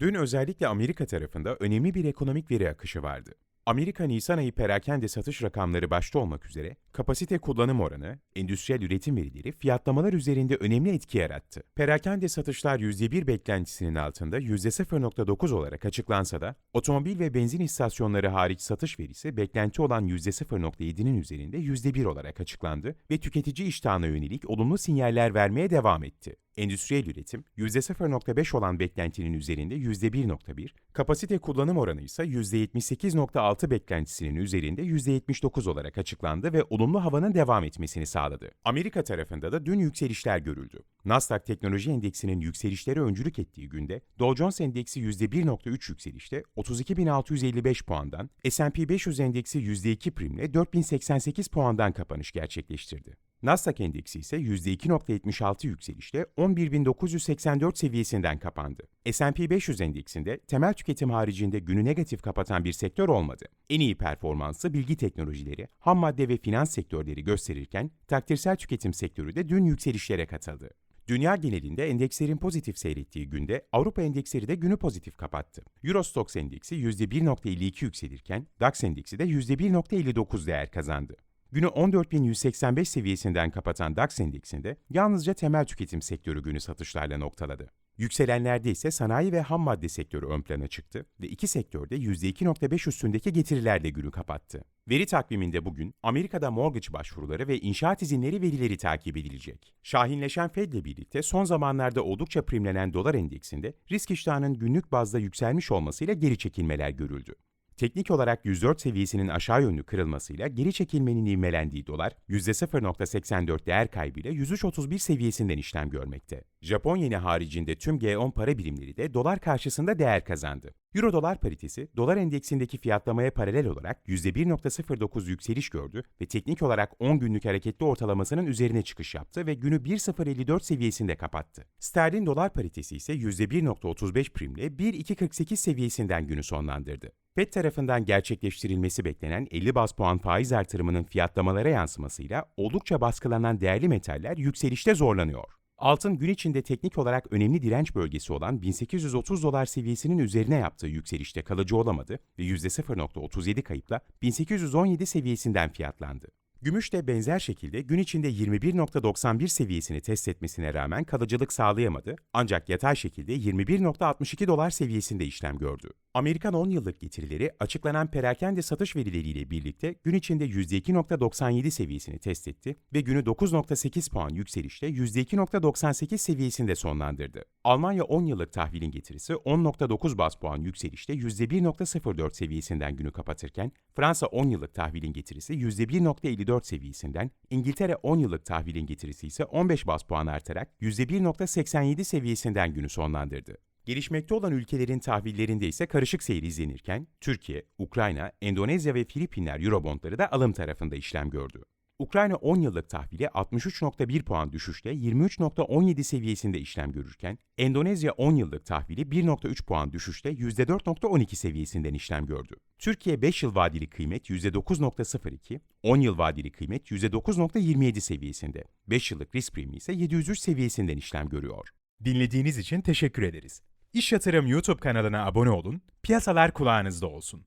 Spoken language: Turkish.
Dün özellikle Amerika tarafında önemli bir ekonomik veri akışı vardı. Amerika Nisan ayı perakende satış rakamları başta olmak üzere kapasite kullanım oranı, endüstriyel üretim verileri fiyatlamalar üzerinde önemli etki yarattı. Perakende satışlar %1 beklentisinin altında %0.9 olarak açıklansa da otomobil ve benzin istasyonları hariç satış verisi beklenti olan %0.7'nin üzerinde %1 olarak açıklandı ve tüketici iştahına yönelik olumlu sinyaller vermeye devam etti. Endüstriyel üretim %0.5 olan beklentinin üzerinde %1.1, kapasite kullanım oranı ise %78.6 beklentisinin üzerinde %79 olarak açıklandı ve olumlu havanın devam etmesini sağladı. Amerika tarafında da dün yükselişler görüldü. Nasdaq Teknoloji Endeksinin yükselişlere öncülük ettiği günde Dow Jones Endeksi %1.3 yükselişte 32.655 puandan, S&P 500 Endeksi %2 primle 4088 puandan kapanış gerçekleştirdi. Nasdaq endeksi ise %2.76 yükselişle 11.984 seviyesinden kapandı. S&P 500 endeksinde temel tüketim haricinde günü negatif kapatan bir sektör olmadı. En iyi performansı bilgi teknolojileri, ham madde ve finans sektörleri gösterirken takdirsel tüketim sektörü de dün yükselişlere katıldı. Dünya genelinde endekslerin pozitif seyrettiği günde Avrupa endeksleri de günü pozitif kapattı. Eurostoxx endeksi %1.52 yükselirken DAX endeksi de %1.59 değer kazandı. Günü 14.185 seviyesinden kapatan DAX endeksinde yalnızca temel tüketim sektörü günü satışlarla noktaladı. Yükselenlerde ise sanayi ve ham madde sektörü ön plana çıktı ve iki sektörde %2.5 üstündeki getirilerle günü kapattı. Veri takviminde bugün Amerika'da mortgage başvuruları ve inşaat izinleri verileri takip edilecek. Şahinleşen Fed ile birlikte son zamanlarda oldukça primlenen dolar endeksinde risk iştahının günlük bazda yükselmiş olmasıyla geri çekilmeler görüldü. Teknik olarak 104 seviyesinin aşağı yönlü kırılmasıyla geri çekilmenin ivmelendiği dolar, %0.84 değer kaybıyla 103.31 seviyesinden işlem görmekte. Japon yeni haricinde tüm G10 para birimleri de dolar karşısında değer kazandı. Euro dolar paritesi, dolar endeksindeki fiyatlamaya paralel olarak %1.09 yükseliş gördü ve teknik olarak 10 günlük hareketli ortalamasının üzerine çıkış yaptı ve günü 1.054 seviyesinde kapattı. Sterlin dolar paritesi ise %1.35 primle 1.248 seviyesinden günü sonlandırdı. FED tarafından gerçekleştirilmesi beklenen 50 bas puan faiz artırımının fiyatlamalara yansımasıyla oldukça baskılanan değerli metaller yükselişte zorlanıyor. Altın gün içinde teknik olarak önemli direnç bölgesi olan 1830 dolar seviyesinin üzerine yaptığı yükselişte kalıcı olamadı ve %0.37 kayıpla 1817 seviyesinden fiyatlandı. Gümüş de benzer şekilde gün içinde 21.91 seviyesini test etmesine rağmen kalıcılık sağlayamadı ancak yatay şekilde 21.62 dolar seviyesinde işlem gördü. Amerikan 10 yıllık getirileri açıklanan perakende satış verileriyle birlikte gün içinde %2.97 seviyesini test etti ve günü 9.8 puan yükselişle %2.98 seviyesinde sonlandırdı. Almanya 10 yıllık tahvilin getirisi 10.9 bas puan yükselişle %1.04 seviyesinden günü kapatırken Fransa 10 yıllık tahvilin getirisi %1.54 seviyesinden, İngiltere 10 yıllık tahvilin getirisi ise 15 bas puan artarak %1.87 seviyesinden günü sonlandırdı. Gelişmekte olan ülkelerin tahvillerinde ise karışık seyir izlenirken, Türkiye, Ukrayna, Endonezya ve Filipinler Eurobondları da alım tarafında işlem gördü. Ukrayna 10 yıllık tahvili 63.1 puan düşüşle 23.17 seviyesinde işlem görürken, Endonezya 10 yıllık tahvili 1.3 puan düşüşle %4.12 seviyesinden işlem gördü. Türkiye 5 yıl vadeli kıymet %9.02, 10 yıl vadeli kıymet %9.27 seviyesinde, 5 yıllık risk primi ise 703 seviyesinden işlem görüyor. Dinlediğiniz için teşekkür ederiz. İş Yatırım YouTube kanalına abone olun, piyasalar kulağınızda olsun.